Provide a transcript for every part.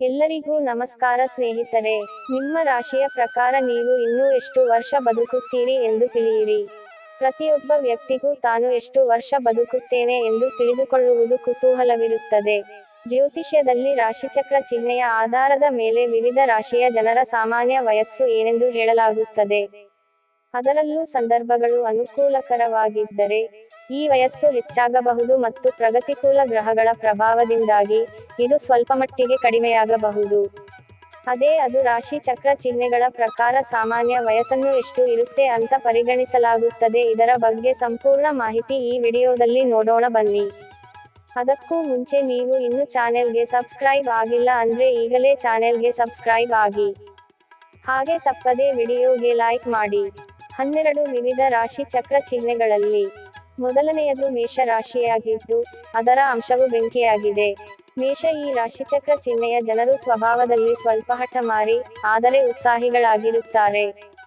ಎಲ್ಲರಿಗೂ ನಮಸ್ಕಾರ ಸ್ನೇಹಿತರೆ. ನಿಮ್ಮ ರಾಶಿಯ ಪ್ರಕಾರ ನೀವು ಇನ್ನೂ ಎಷ್ಟು ವರ್ಷ ಬದುಕುತ್ತೀರಿ ಎಂದು ತಿಳಿಯಿರಿ. ಪ್ರತಿಯೊಬ್ಬ ವ್ಯಕ್ತಿಗೂ ತಾನು ಎಷ್ಟು ವರ್ಷ ಬದುಕುತ್ತೇನೆ ಎಂದು ತಿಳಿದುಕೊಳ್ಳುವುದು ಕುತೂಹಲವಿರುತ್ತದೆ. ಜ್ಯೋತಿಷ್ಯದಲ್ಲಿ ರಾಶಿಚಕ್ರ ಚಿಹ್ನೆಯ ಆಧಾರದ ಮೇಲೆ ವಿವಿಧ ರಾಶಿಯ ಜನರ ಸಾಮಾನ್ಯ ವಯಸ್ಸು ಏನೆಂದು ಹೇಳಲಾಗುತ್ತದೆ. ಅದರಲ್ಲೂ ಸಂದರ್ಭಗಳು ಅನುಕೂಲಕರವಾಗಿದ್ದರೆ ಈ ವಯಸ್ಸು ಹೆಚ್ಚಾಗಬಹುದು ಮತ್ತು ಪ್ರಗತಿಕೂಲ ಗ್ರಹಗಳ ಪ್ರಭಾವದಿಂದಾಗಿ ಇದು ಸ್ವಲ್ಪಮಟ್ಟಿಗೆ ಕಡಿಮೆಯಾಗಬಹುದು. ಅದೇ ಅದು ರಾಶಿ ಚಕ್ರ ಚಿಹ್ನೆಗಳ ಪ್ರಕಾರ ಸಾಮಾನ್ಯ ವಯಸ್ಸನ್ನು ಎಷ್ಟು ಇರುತ್ತೆ ಅಂತ ಪರಿಗಣಿಸಲಾಗುತ್ತದೆ. ಇದರ ಬಗ್ಗೆ ಸಂಪೂರ್ಣ ಮಾಹಿತಿ ಈ ವಿಡಿಯೋದಲ್ಲಿ ನೋಡೋಣ ಬನ್ನಿ. ಅದಕ್ಕೂ ಮುಂಚೆ ನೀವು ಇನ್ನು ಚಾನೆಲ್ಗೆ ಸಬ್ಸ್ಕ್ರೈಬ್ ಆಗಿಲ್ಲ ಅಂದ್ರೆ ಈಗಲೇ ಚಾನೆಲ್ಗೆ ಸಬ್ಸ್ಕ್ರೈಬ್ ಆಗಿ. ಹಾಗೆ ತಪ್ಪದೇ ವಿಡಿಯೋಗೆ ಲೈಕ್ ಮಾಡಿ. ಹನ್ನೆರಡು ವಿವಿಧ ರಾಶಿ ಚಕ್ರ ಚಿಹ್ನೆಗಳಲ್ಲಿ ಮೊದಲನೆಯದು ಮೇಷ ರಾಶಿಯಾಗಿದ್ದು ಅದರ ಅಂಶವು ಬೆಂಕಿಯಾಗಿದೆ. ಮೇಷ ಈ ರಾಶಿಚಕ್ರ ಚಿಹ್ನೆಯ ಜನರು ಸ್ವಭಾವದಲ್ಲಿ ಸ್ವಲ್ಪ ಹಠಮಾರಿ ಆದರೆ ಉತ್ಸಾಹಿಗಳಾಗಿರುತ್ತಾರೆ.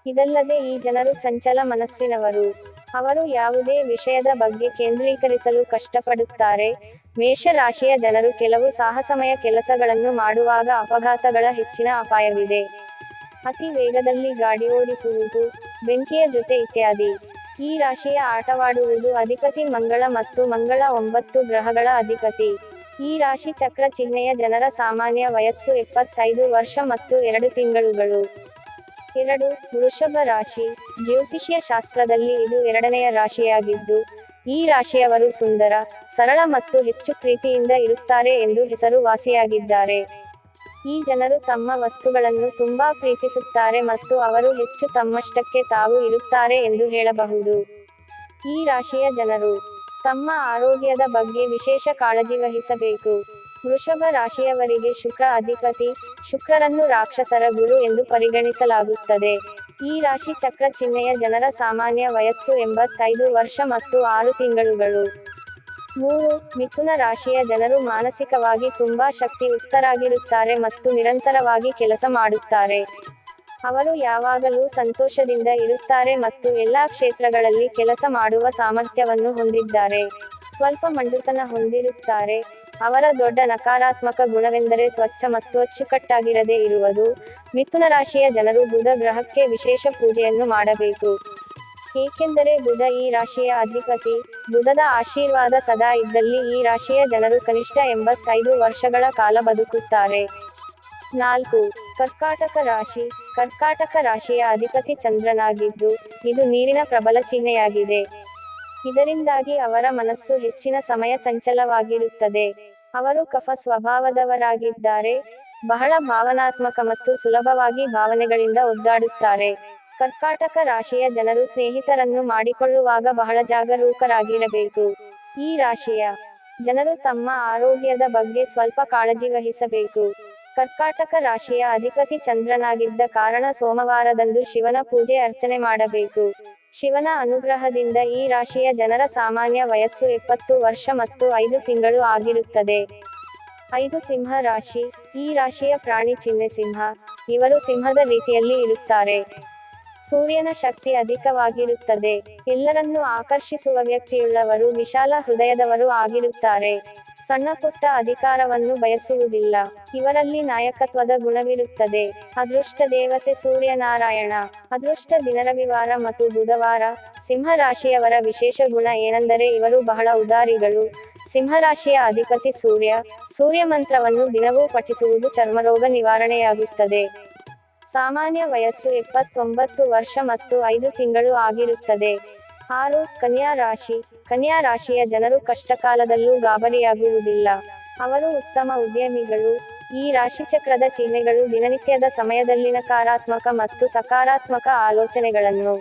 ಇದಲ್ಲದೆ ಈ ಜನರು ಚಂಚಲ ಮನಸ್ಸಿನವರು. ಅವರು ಯಾವುದೇ ವಿಷಯದ ಬಗ್ಗೆ ಕೇಂದ್ರೀಕರಿಸಲು ಕಷ್ಟಪಡುತ್ತಾರೆ. ಮೇಷ ರಾಶಿಯ ಜನರು ಕೆಲವು ಸಾಹಸಮಯ ಕೆಲಸಗಳನ್ನು ಮಾಡುವಾಗ ಅಪಘಾತಗಳ ಹೆಚ್ಚಿನ ಅಪಾಯವಿದೆ. ಅತಿ ವೇಗದಲ್ಲಿ ಗಾಡಿ ಓಡಿಸುವುದು ಬೆಂಕಿಯ ಜೊತೆ ಇತ್ಯಾದಿ. ಈ ರಾಶಿಯ ಆಟವಾಡುವುದು ಅಧಿಪತಿ ಮಂಗಳ ಮತ್ತು ಮಂಗಳ ಒಂಬತ್ತು ಗ್ರಹಗಳ ಅಧಿಪತಿ. ಈ ರಾಶಿ ಚಕ್ರ ಚಿಹ್ನೆಯ ಜನರ ಸಾಮಾನ್ಯ ವಯಸ್ಸು ಎಪ್ಪತ್ತೈದು ವರ್ಷ ಮತ್ತು ಎರಡು ತಿಂಗಳುಗಳು. ಎರಡು, ವೃಷಭ ರಾಶಿ. ಜ್ಯೋತಿಷ್ಯ ಶಾಸ್ತ್ರದಲ್ಲಿ ಇದು ಎರಡನೆಯ ರಾಶಿಯಾಗಿದ್ದು, ಈ ರಾಶಿಯವರು ಸುಂದರ, ಸರಳ ಮತ್ತು ಹೆಚ್ಚು ಪ್ರೀತಿಯಿಂದ ಇರುತ್ತಾರೆ ಎಂದು ಹೆಸರುವಾಸಿಯಾಗಿದ್ದಾರೆ. ಈ ಜನರು ತಮ್ಮ ವಸ್ತುಗಳನ್ನು ತುಂಬಾ ಪ್ರೀತಿಸುತ್ತಾರೆ ಮತ್ತು ಅವರು ಹೆಚ್ಚು ತಮ್ಮಷ್ಟಕ್ಕೆ ತಾವು ಇರುತ್ತಾರೆ ಎಂದು ಹೇಳಬಹುದು. ಈ ರಾಶಿಯ ಜನರು ತಮ್ಮ ಆರೋಗ್ಯದ ಬಗ್ಗೆ ವಿಶೇಷ ಕಾಳಜಿ ವಹಿಸಬೇಕು. ವೃಷಭ ರಾಶಿಯವರಿಗೆ ಶುಕ್ರ ಅಧಿಪತಿ, ಶುಕ್ರರನ್ನು ರಾಕ್ಷಸರ ಗುರು ಎಂದು ಪರಿಗಣಿಸಲಾಗುತ್ತದೆ. ಈ ರಾಶಿ ಚಕ್ರ ಚಿಹ್ನೆಯ ಜನರ ಸಾಮಾನ್ಯ ವಯಸ್ಸು ಎಂಬತ್ತೈದು ವರ್ಷ ಮತ್ತು ಆರು ತಿಂಗಳುಗಳು. ಮೂರು, ಮಿಥುನ ರಾಶಿಯ ಜನರು ಮಾನಸಿಕವಾಗಿ ತುಂಬಾ ಶಕ್ತಿಯುಕ್ತರಾಗಿರುತ್ತಾರೆ ಮತ್ತು ನಿರಂತರವಾಗಿ ಕೆಲಸ ಮಾಡುತ್ತಾರೆ. ಅವರು ಯಾವಾಗಲೂ ಸಂತೋಷದಿಂದ ಇರುತ್ತಾರೆ ಮತ್ತು ಎಲ್ಲಾ ಕ್ಷೇತ್ರಗಳಲ್ಲಿ ಕೆಲಸ ಮಾಡುವ ಸಾಮರ್ಥ್ಯವನ್ನು ಹೊಂದಿದ್ದಾರೆ. ಸ್ವಲ್ಪ ಮಂಡುತನ ಹೊಂದಿರುತ್ತಾರೆ. ಅವರ ದೊಡ್ಡ ನಕಾರಾತ್ಮಕ ಗುಣವೆಂದರೆ ಸ್ವಚ್ಛ ಮತ್ತು ಅಚ್ಚುಕಟ್ಟಾಗಿರದೇ ಇರುವುದು. ಮಿಥುನ ರಾಶಿಯ ಜನರು ಬುಧ ಗ್ರಹಕ್ಕೆ ವಿಶೇಷ ಪೂಜೆಯನ್ನು ಮಾಡಬೇಕು. ಏಕೆಂದರೆ ಬುಧ ಈ ರಾಶಿಯ ಅಧಿಪತಿ ಬುಧದ ಆಶೀರ್ವಾದ ಸದಾ ಇದ್ದಲ್ಲಿ ಈ ರಾಶಿಯ ಜನರು ಕನಿಷ್ಠ ಎಂಬತ್ತೈದು ವರ್ಷಗಳ ಕಾಲ ಬದುಕುತ್ತಾರೆ. ನಾಲ್ಕು, ಕರ್ಕಾಟಕ ರಾಶಿ, ಕರ್ಕಾಟಕ ರಾಶಿಯ ಅಧಿಪತಿ ಚಂದ್ರನಾಗಿದ್ದು, ಇದು ನೀರಿನ ಪ್ರಬಲ ಚಿಹ್ನೆಯಾಗಿದೆ. ಇದರಿಂದಾಗಿ ಅವರ ಮನಸ್ಸು ಹೆಚ್ಚಿನ ಸಮಯ ಚಂಚಲವಾಗಿರುತ್ತದೆ. ಅವರು ಕಫ ಸ್ವಭಾವದವರಾಗಿದ್ದಾರೆ, ಬಹಳ ಭಾವನಾತ್ಮಕ ಮತ್ತು ಸುಲಭವಾಗಿ ಭಾವನೆಗಳಿಂದ ಒದ್ದಾಡುತ್ತಾರೆ. ಕರ್ಕಾಟಕ ರಾಶಿಯ ಜನರು ಸ್ನೇಹಿತರನ್ನು ಮಾಡಿಕೊಳ್ಳುವಾಗ ಬಹಳ ಜಾಗರೂಕರಾಗಿರಬೇಕು. ಈ ರಾಶಿಯ ಜನರು ತಮ್ಮ ಆರೋಗ್ಯದ ಬಗ್ಗೆ ಸ್ವಲ್ಪ ಕಾಳಜಿ ವಹಿಸಬೇಕು. ಕರ್ಕಾಟಕ ರಾಶಿಯ ಅಧಿಪತಿ ಚಂದ್ರನಾಗಿದ್ದ ಕಾರಣ ಸೋಮವಾರದಂದು ಶಿವನ ಪೂಜೆ ಅರ್ಚನೆ ಮಾಡಬೇಕು. ಶಿವನ ಅನುಗ್ರಹದಿಂದ ಈ ರಾಶಿಯ ಜನರ ಸಾಮಾನ್ಯ ವಯಸ್ಸು ಎಪ್ಪತ್ತು ವರ್ಷ ಮತ್ತು ಐದು ತಿಂಗಳು ಆಗಿರುತ್ತದೆ. ಐದು ಸಿಂಹ ರಾಶಿ, ಈ ರಾಶಿಯ ಪ್ರಾಣಿ ಚಿಹ್ನೆ ಸಿಂಹ, ಇವರು ಸಿಂಹದ ರೀತಿಯಲ್ಲಿ ಇರುತ್ತಾರೆ. ಸೂರ್ಯನ ಶಕ್ತಿ ಅಧಿಕವಾಗಿರುತ್ತದೆ. ಎಲ್ಲರನ್ನೂ ಆಕರ್ಷಿಸುವ ವ್ಯಕ್ತಿಯುಳ್ಳವರು ವಿಶಾಲ ಹೃದಯದವರು ಆಗಿರುತ್ತಾರೆ. ಸಣ್ಣ ಪುಟ್ಟ ಅಧಿಕಾರವನ್ನು ಬಯಸುವುದಿಲ್ಲ. ಇವರಲ್ಲಿ ನಾಯಕತ್ವದ ಗುಣವಿರುತ್ತದೆ. ಅದೃಷ್ಟ ದೇವತೆ ಸೂರ್ಯನಾರಾಯಣ. ಅದೃಷ್ಟ ದಿನರವಿವಾರ ಮತ್ತು ಬುಧವಾರ ಸಿಂಹ ರಾಶಿಯವರ ವಿಶೇಷ ಗುಣ ಏನೆಂದರೆ ಇವರು ಬಹಳ ಉದಾರಿಗಳು. ಸಿಂಹರಾಶಿಯ ಅಧಿಪತಿ ಸೂರ್ಯ. ಸೂರ್ಯ ಮಂತ್ರವನ್ನು ದಿನವೂ ಪಠಿಸುವುದು ಚರ್ಮರೋಗ ನಿವಾರಣೆಯಾಗುತ್ತದೆ. ಸಾಮಾನ್ಯ ವಯಸ್ಸು ಎಪ್ಪತ್ತೊಂಬತ್ತು ವರ್ಷ ಮತ್ತು ಐದು ತಿಂಗಳು ಆಗಿರುತ್ತದೆ. ಆರು, ಕನ್ಯಾ ರಾಶಿ. ಕನ್ಯಾ ರಾಶಿಯ ಜನರು ಕಷ್ಟಕಾಲದಲ್ಲೂ ಗಾಬರಿಯಾಗುವುದಿಲ್ಲ. ಅವರು ಉತ್ತಮ ಉದ್ಯಮಿಗಳು. ಈ ರಾಶಿಚಕ್ರದ ಚಿಹ್ನೆಗಳು ದಿನನಿತ್ಯದ ಸಮಯದಲ್ಲಿ ನಕಾರಾತ್ಮಕ ಮತ್ತು ಸಕಾರಾತ್ಮಕ ಆಲೋಚನೆಗಳನ್ನು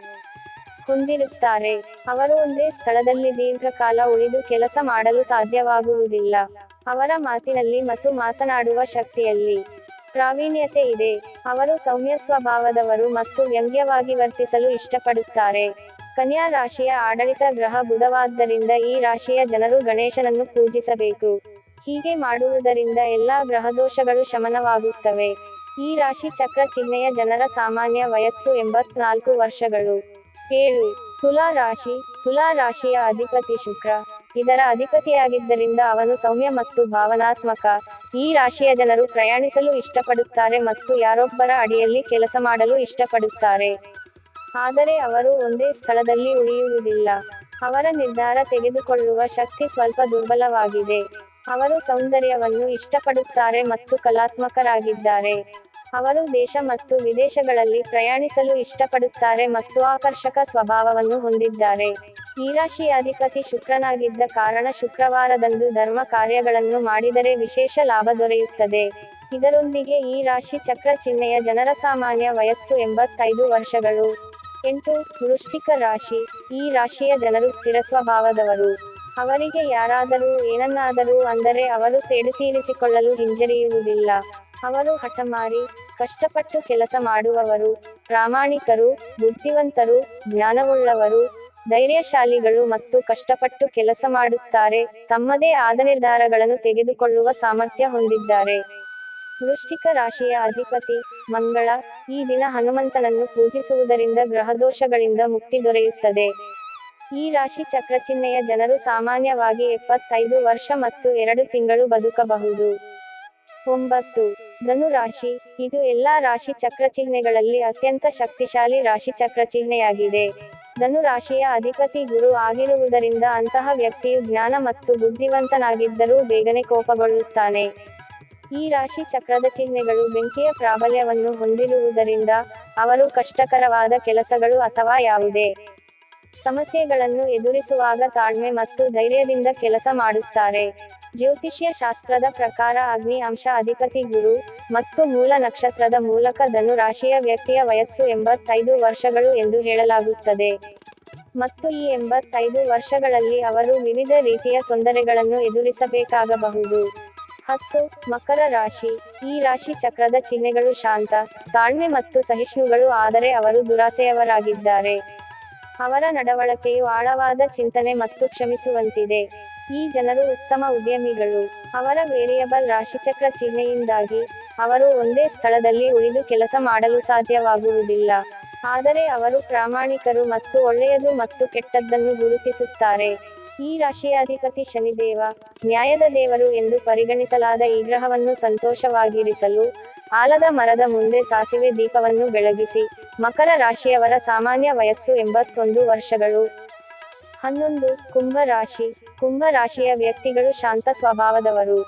ಹೊಂದಿರುತ್ತಾರೆ. ಅವರು ಒಂದೇ ಸ್ಥಳದಲ್ಲಿ ದೀರ್ಘಕಾಲ ಉಳಿದು ಕೆಲಸ ಮಾಡಲು ಸಾಧ್ಯವಾಗುವುದಿಲ್ಲ. ಅವರ ಮಾತಿನಲ್ಲಿ ಮತ್ತು ಮಾತನಾಡುವ ಶಕ್ತಿಯಲ್ಲಿ ಪ್ರಾವೀಣ್ಯತೆ ಇದೆ. ಅವರು ಸೌಮ್ಯ ಸ್ವಭಾವದವರು ಮತ್ತು ವ್ಯಂಗ್ಯವಾಗಿ ವರ್ತಿಸಲು ಇಷ್ಟಪಡುತ್ತಾರೆ. ಕನ್ಯಾ ರಾಶಿಯ ಆಡಳಿತ ಗ್ರಹ ಬುಧವಾದ್ದರಿಂದ ಈ ರಾಶಿಯ ಜನರು ಗಣೇಶನನ್ನು ಪೂಜಿಸಬೇಕು. ಹೀಗೆ ಮಾಡುವುದರಿಂದ ಎಲ್ಲಾ ಗ್ರಹದೋಷಗಳು ಶಮನವಾಗುತ್ತವೆ. ಈ ರಾಶಿ ಚಕ್ರ ಚಿಹ್ನೆಯ ಜನರ ಸಾಮಾನ್ಯ ವಯಸ್ಸು ಎಂಬತ್ನಾಲ್ಕು ವರ್ಷಗಳು. ಏಳು. ತುಲಾ ರಾಶಿ. ತುಲಾ ರಾಶಿಯ ಅಧಿಪತಿ ಶುಕ್ರ. ಇದರ ಅಧಿಪತಿಯಾಗಿದ್ದರಿಂದ ಅವನು ಸೌಮ್ಯ ಮತ್ತು ಭಾವನಾತ್ಮಕ. ಈ ರಾಶಿಯ ಜನರು ಪ್ರಯಾಣಿಸಲು ಇಷ್ಟಪಡುತ್ತಾರೆ ಮತ್ತು ಯಾರೊಬ್ಬರ ಅಡಿಯಲ್ಲಿ ಕೆಲಸ ಮಾಡಲು ಇಷ್ಟಪಡುತ್ತಾರೆ. ಆದರೆ ಅವರು ಒಂದೇ ಸ್ಥಳದಲ್ಲಿ ಉಳಿಯುವುದಿಲ್ಲ. ಅವರ ನಿರ್ಧಾರ ತೆಗೆದುಕೊಳ್ಳುವ ಶಕ್ತಿ ಸ್ವಲ್ಪ ದುರ್ಬಲವಾಗಿದೆ. ಅವರು ಸೌಂದರ್ಯವನ್ನು ಇಷ್ಟಪಡುತ್ತಾರೆ ಮತ್ತು ಕಲಾತ್ಮಕರಾಗಿದ್ದಾರೆ. ಅವರು ದೇಶ ಮತ್ತು ವಿದೇಶಗಳಲ್ಲಿ ಪ್ರಯಾಣಿಸಲು ಇಷ್ಟಪಡುತ್ತಾರೆ ಮತ್ತು ಆಕರ್ಷಕ ಸ್ವಭಾವವನ್ನು ಹೊಂದಿದ್ದಾರೆ. ಈ ರಾಶಿಯ ಅಧಿಪತಿ ಶುಕ್ರನಾಗಿದ್ದ ಕಾರಣ ಶುಕ್ರವಾರದಂದು ಧರ್ಮ ಕಾರ್ಯಗಳನ್ನು ಮಾಡಿದರೆ ವಿಶೇಷ ಲಾಭ ದೊರೆಯುತ್ತದೆ. ಇದರೊಂದಿಗೆ ಈ ರಾಶಿ ಚಕ್ರ ಚಿಹ್ನೆಯ ಜನರ ಸಾಮಾನ್ಯ ವಯಸ್ಸು ಎಂಬತ್ತೈದು ವರ್ಷಗಳು. ಎಂಟು, ವೃಶ್ಚಿಕ ರಾಶಿ. ಈ ರಾಶಿಯ ಜನರು ಸ್ಥಿರ ಸ್ವಭಾವದವರು. ಅವರಿಗೆ ಯಾರಾದರೂ ಏನನ್ನಾದರೂ ಅಂದರೆ ಅವರು ಸೇಡು ತೀರಿಸಿಕೊಳ್ಳಲು ಹಿಂಜರಿಯುವುದಿಲ್ಲ. ಅವರು ಹಠಮಾರಿ, ಕಷ್ಟಪಟ್ಟು ಕೆಲಸ ಮಾಡುವವರು. ಪ್ರಾಮಾಣಿಕರು, ಬುದ್ಧಿವಂತರು, ಜ್ಞಾನವುಳ್ಳವರು. ಧೈರ್ಯಶಾಲಿಗಳು ಮತ್ತು ಕಷ್ಟಪಟ್ಟು ಕೆಲಸ ಮಾಡುತ್ತಾರೆ, ತಮ್ಮದೇ ಆದ ನಿರ್ಧಾರಗಳನ್ನು ತೆಗೆದುಕೊಳ್ಳುವ ಸಾಮರ್ಥ್ಯ ಹೊಂದಿದ್ದಾರೆ. ವೃಶ್ಚಿಕ ರಾಶಿಯ ಅಧಿಪತಿ ಮಂಗಳ, ಈ ದಿನ ಹನುಮಂತನನ್ನು ಪೂಜಿಸುವುದರಿಂದ ಗ್ರಹದೋಷಗಳಿಂದ ಮುಕ್ತಿ ದೊರೆಯುತ್ತದೆ. ಈ ರಾಶಿ ಚಕ್ರ ಚಿಹ್ನೆಯ ಜನರು ಸಾಮಾನ್ಯವಾಗಿ ಎಪ್ಪತ್ತೈದು ವರ್ಷ ಮತ್ತು ಎರಡು ತಿಂಗಳು ಬದುಕಬಹುದು. ಒಂಬತ್ತು, ಧನು ರಾಶಿ, ಇದು ಎಲ್ಲಾ ರಾಶಿ ಚಕ್ರ ಚಿಹ್ನೆಗಳಲ್ಲಿ ಅತ್ಯಂತ ಶಕ್ತಿಶಾಲಿ ರಾಶಿ ಚಕ್ರ ಚಿಹ್ನೆಯಾಗಿದೆ ಧನು ಅಧಿಪತಿ ಗುರು ಆಗಿರುವುದರಿಂದ ಅಂತಹ ವ್ಯಕ್ತಿಯು ಜ್ಞಾನ ಮತ್ತು ಬುದ್ಧಿವಂತನಾಗಿದ್ದರೂ ಬೇಗನೆ ಕೋಪಗೊಳ್ಳುತ್ತಾನೆ. ಈ ರಾಶಿ ಚಕ್ರದ ಚಿಹ್ನೆಗಳು ಬೆಂಕಿಯ ಪ್ರಾಬಲ್ಯವನ್ನು ಹೊಂದಿರುವುದರಿಂದ ಅವರು ಕಷ್ಟಕರವಾದ ಕೆಲಸಗಳು ಅಥವಾ ಯಾವುದೇ ಸಮಸ್ಯೆಗಳನ್ನು ಎದುರಿಸುವಾಗ ತಾಳ್ಮೆ ಮತ್ತು ಧೈರ್ಯದಿಂದ ಕೆಲಸ ಮಾಡುತ್ತಾರೆ. ಜ್ಯೋತಿಷ್ಯ ಶಾಸ್ತ್ರದ ಪ್ರಕಾರ ಅಗ್ನಿ ಅಂಶ ಅಧಿಪತಿ ಗುರು ಮತ್ತು ಮೂಲ ನಕ್ಷತ್ರದ ಮೂಲಕ ಧನು ರಾಶಿಯ ವ್ಯಕ್ತಿಯ ವಯಸ್ಸು ಎಂಬತ್ತೈದು ವರ್ಷಗಳು ಎಂದು ಹೇಳಲಾಗುತ್ತದೆ. ಮತ್ತು ಈ ಎಂಬತ್ತೈದು ವರ್ಷಗಳಲ್ಲಿ ಅವರು ವಿವಿಧ ರೀತಿಯ ತೊಂದರೆಗಳನ್ನು ಎದುರಿಸಬೇಕಾಗಬಹುದು. ಹತ್ತು, ಮಕರ ರಾಶಿ. ಈ ರಾಶಿ ಚಕ್ರದ ಚಿಹ್ನೆಗಳು ಶಾಂತ, ತಾಳ್ಮೆ ಮತ್ತು ಸಹಿಷ್ಣುಗಳು, ಆದರೆ ಅವರು ದುರಾಸೆಯವರಾಗಿದ್ದಾರೆ. ಅವರ ನಡವಳಿಕೆಯು ಆಳವಾದ ಚಿಂತನೆ ಮತ್ತು ಕ್ಷಮಿಸುವಂತಿದೆ. ಈ ಜನರು ಉತ್ತಮ ಉದ್ಯಮಿಗಳು. ಅವರ ವೇರಿಯಬಲ್ ರಾಶಿಚಕ್ರ ಚಿಹ್ನೆಯಿಂದಾಗಿ ಅವರು ಒಂದೇ ಸ್ಥಳದಲ್ಲಿ ಉಳಿದು ಕೆಲಸ ಮಾಡಲು ಸಾಧ್ಯವಾಗುವುದಿಲ್ಲ. ಆದರೆ ಅವರು ಪ್ರಾಮಾಣಿಕರು ಮತ್ತು ಒಳ್ಳೆಯದು ಮತ್ತು ಕೆಟ್ಟದ್ದನ್ನು ಗುರುತಿಸುತ್ತಾರೆ. ಈ ರಾಶಿಯ ಅಧಿಪತಿ ಶನಿದೇವ, ನ್ಯಾಯದ ದೇವರು ಎಂದು ಪರಿಗಣಿಸಲಾದ ಈ ಗ್ರಹವನ್ನು ಸಂತೋಷವಾಗಿರಿಸಲು ಆಲದ ಮರದ ಮುಂದೆ ಸಾಸಿವೆ ದೀಪವನ್ನು ಬೆಳಗಿಸಿ, ಮಕರ ರಾಶಿಯವರ ಸಾಮಾನ್ಯ ವಯಸ್ಸು ಎಂಬತ್ತೊಂದು ವರ್ಷಗಳು. ಹನ್ನೊಂದು, ಕುಂಭ ರಾಶಿ. ಕುಂಭ ರಾಶಿಯ ವ್ಯಕ್ತಿಗಳು ಶಾಂತ ಸ್ವಭಾವದವರು.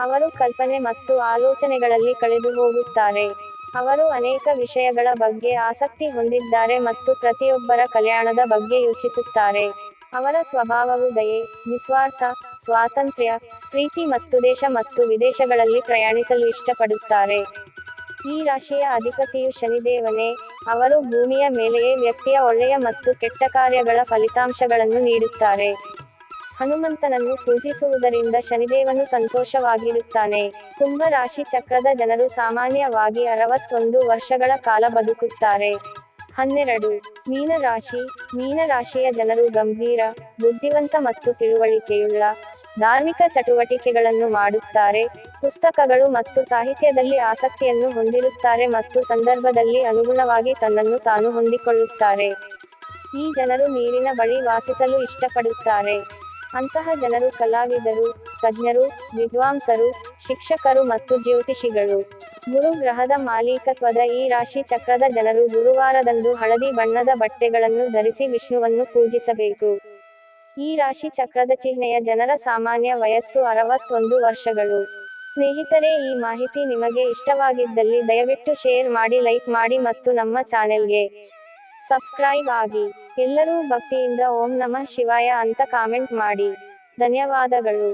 ಅವರು ಕಲ್ಪನೆ ಮತ್ತು ಆಲೋಚನೆಗಳಲ್ಲಿ ಕಳೆದು ಹೋಗುತ್ತಾರೆ. ಅವರು ಅನೇಕ ವಿಷಯಗಳ ಬಗ್ಗೆ ಆಸಕ್ತಿ ಹೊಂದಿದ್ದಾರೆ ಮತ್ತು ಪ್ರತಿಯೊಬ್ಬರ ಕಲ್ಯಾಣದ ಬಗ್ಗೆ ಯೋಚಿಸುತ್ತಾರೆ. ಅವರ ಸ್ವಭಾವವು ದಯೆ, ನಿಸ್ವಾರ್ಥ, ಸ್ವಾತಂತ್ರ್ಯ, ಪ್ರೀತಿ ಮತ್ತು ದೇಶ ಮತ್ತು ವಿದೇಶಗಳಲ್ಲಿ ಪ್ರಯಾಣಿಸಲು ಇಷ್ಟಪಡುತ್ತಾರೆ. ಈ ರಾಶಿಯ ಅಧಿಪತಿಯು ಶನಿದೇವನೇ. ಅವರು ಭೂಮಿಯ ಮೇಲೆಯೇ ವ್ಯಕ್ತಿಯ ಒಳ್ಳೆಯ ಮತ್ತು ಕೆಟ್ಟ ಕಾರ್ಯಗಳ ಫಲಿತಾಂಶಗಳನ್ನು ನೀಡುತ್ತಾರೆ. ಹನುಮಂತನನ್ನು ಪೂಜಿಸುವುದರಿಂದ ಶನಿದೇವನು ಸಂತೋಷವಾಗಿರುತ್ತಾನೆ. ಕುಂಭ ರಾಶಿ ಚಕ್ರದ ಜನರು ಸಾಮಾನ್ಯವಾಗಿ ಅರವತ್ತೊಂದು ವರ್ಷಗಳ ಕಾಲ ಬದುಕುತ್ತಾರೆ. ಹನ್ನೆರಡು. ಮೀನರಾಶಿ. ಮೀನರಾಶಿಯ ಜನರು ಗಂಭೀರ, ಬುದ್ಧಿವಂತ ಮತ್ತು ತಿಳುವಳಿಕೆಯುಳ್ಳ, ಧಾರ್ಮಿಕ ಚಟುವಟಿಕೆಗಳನ್ನು ಮಾಡುತ್ತಾರೆ, ಪುಸ್ತಕಗಳು ಮತ್ತು ಸಾಹಿತ್ಯದಲ್ಲಿ ಆಸಕ್ತಿಯನ್ನು ಹೊಂದಿರುತ್ತಾರೆ ಮತ್ತು ಸಂದರ್ಭದಲ್ಲಿ ಅನುಗುಣವಾಗಿ ತನ್ನನ್ನು ತಾನು ಹೊಂದಿಕೊಳ್ಳುತ್ತಾರೆ. ಈ ಜನರು ನೀರಿನ ಬಳಿ ವಾಸಿಸಲು ಇಷ್ಟಪಡುತ್ತಾರೆ. ಅಂತಹ ಜನರು ಕಲಾವಿದರು, ತಜ್ಞರು, ವಿದ್ವಾಂಸರು, ಶಿಕ್ಷಕರು ಮತ್ತು ಜ್ಯೋತಿಷಿಗಳು. ಗುರು ಗ್ರಹದ ಮಾಲೀಕತ್ವದ ಈ ರಾಶಿ ಚಕ್ರದ ಜನರು ಗುರುವಾರದಂದು ಹಳದಿ ಬಣ್ಣದ ಬಟ್ಟೆಗಳನ್ನು ಧರಿಸಿ ವಿಷ್ಣುವನ್ನು ಪೂಜಿಸಬೇಕು. ಈ ರಾಶಿ ಚಕ್ರದ ಚಿಹ್ನೆಯ ಜನರ ಸಾಮಾನ್ಯ ವಯಸ್ಸು ಅರವತ್ತೊಂದು ವರ್ಷಗಳು. ಸ್ನೇಹಿತರೆ, ಈ ಮಾಹಿತಿ ನಿಮಗೆ ಇಷ್ಟವಾಗಿದ್ದಲ್ಲಿ ದಯವಿಟ್ಟು ಶೇರ್ ಮಾಡಿ, ಲೈಕ್ ಮಾಡಿ ಮತ್ತು ನಮ್ಮ ಚಾನೆಲ್ಗೆ ಸಬ್ಸ್ಕ್ರೈಬ್ ಆಗಿ. ಎಲ್ಲರೂ ಭಕ್ತಿಯಿಂದ ಓಂ ನಮಃ ಶಿವಾಯ ಅಂತ ಕಾಮೆಂಟ್ ಮಾಡಿ. ಧನ್ಯವಾದಗಳು.